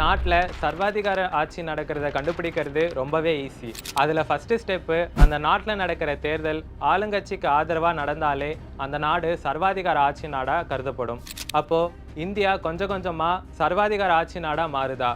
நாட்டில் சர்வாதிகார ஆட்சி நடக்கிறத கண்டுபிடிக்கிறது ரொம்பவே ஈஸி அதில் ஃபஸ்ட்டு ஸ்டெப்பு அந்த நாட்டில் நடக்கிற தேர்தல் ஆளுங்கட்சிக்கு ஆதரவாக நடந்தாலே அந்த நாடு சர்வாதிகார ஆட்சி நாடாக கருதப்படும். அப்போது இந்தியா கொஞ்சம் கொஞ்சமாக சர்வாதிகார ஆட்சி நாடாக மாறுதா?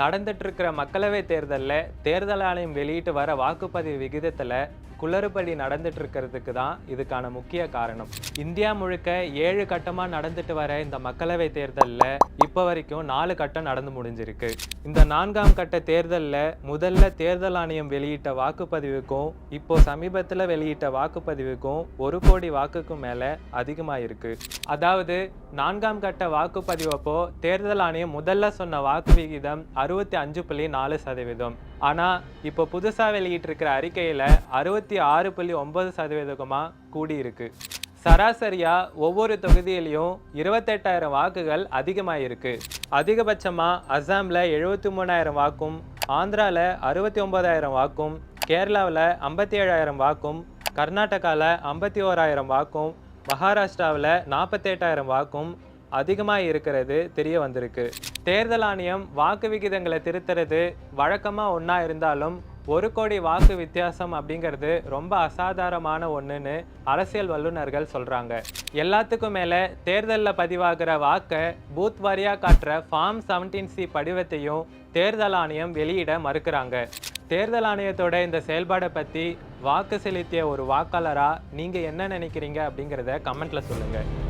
நடந்துட்டு இருக்கிற மக்களவை தேர்தலில் தேர்தல் ஆணையம் வெளியிட்டு வர வாக்குப்பதிவு விகிதத்தில் குளறுபடி நடந்துட்டு இருக்கிறதுக்கு தான் இதுக்கான முக்கிய காரணம். இந்தியா முழுக்க ஏழு கட்டமாக நடந்துட்டு வர இந்த மக்களவை தேர்தலில் இப்போ வரைக்கும் நாலு கட்டம் நடந்து முடிஞ்சிருக்கு. இந்த நான்காம் கட்ட தேர்தலில் முதல்ல தேர்தல் ஆணையம் வெளியிட்ட வாக்குப்பதிவுக்கும் இப்போ சமீபத்தில் வெளியிட்ட வாக்குப்பதிவுக்கும் ஒரு கோடி வாக்குக்கும் மேலே அதிகமாக இருக்கு அதாவது நான்காம் கட்ட வாக்குப்பதிவப்போ தேர்தல் ஆணையம் முதல்ல சொன்ன வாக்கு விகிதம் அறுபத்தி அஞ்சு புள்ளி நாலு சதவீதம். ஆனால் இப்போ புதுசாக வெளியிட்டிருக்கிற அறிக்கையில் அறுபத்தி ஆறு புள்ளி ஒன்பது சதவீதமாக கூடியிருக்கு. சராசரியாக ஒவ்வொரு தொகுதியிலையும் இருபத்தெட்டாயிரம் வாக்குகள் அதிகமாக இருக்கு அதிகபட்சமாக அசாமில் எழுபத்தி மூணாயிரம் வாக்கும் ஆந்திராவில் அறுபத்தி ஒன்பதாயிரம் வாக்கும் கேரளாவில் ஐம்பத்தி ஏழாயிரம் வாக்கும் கர்நாடகாவில் ஐம்பத்தி ஓராயிரம் வாக்கும் மகாராஷ்டிராவில் நாற்பத்தெட்டாயிரம் வாக்கும் அதிகமாக இருக்கிறது தெரிய வந்திருக்கு. தேர்தல் ஆணையம் வாக்கு விகிதங்களை திருத்துறது வழக்கமாக ஒன்றா இருந்தாலும் ஒரு கோடி வாக்கு வித்தியாசம் அப்படிங்கிறது ரொம்ப அசாதாரணமான ஒன்றுன்னு அரசியல் வல்லுநர்கள் சொல்கிறாங்க எல்லாத்துக்கும் மேலே தேர்தலில் பதிவாகிற வாக்கை பூத் வாரியாக காட்டுற ஃபார்ம் செவன்டீன் சி படிவத்தையும் தேர்தல் ஆணையம் வெளியிட மறுக்கிறாங்க. தேர்தல் ஆணையத்தோட இந்த செயல்பாடை பற்றி வாக்கு செலுத்திய ஒரு வாக்காளராக நீங்கள் என்ன நினைக்கிறீங்க அப்படிங்கிறத கமெண்ட்டில் சொல்லுங்கள்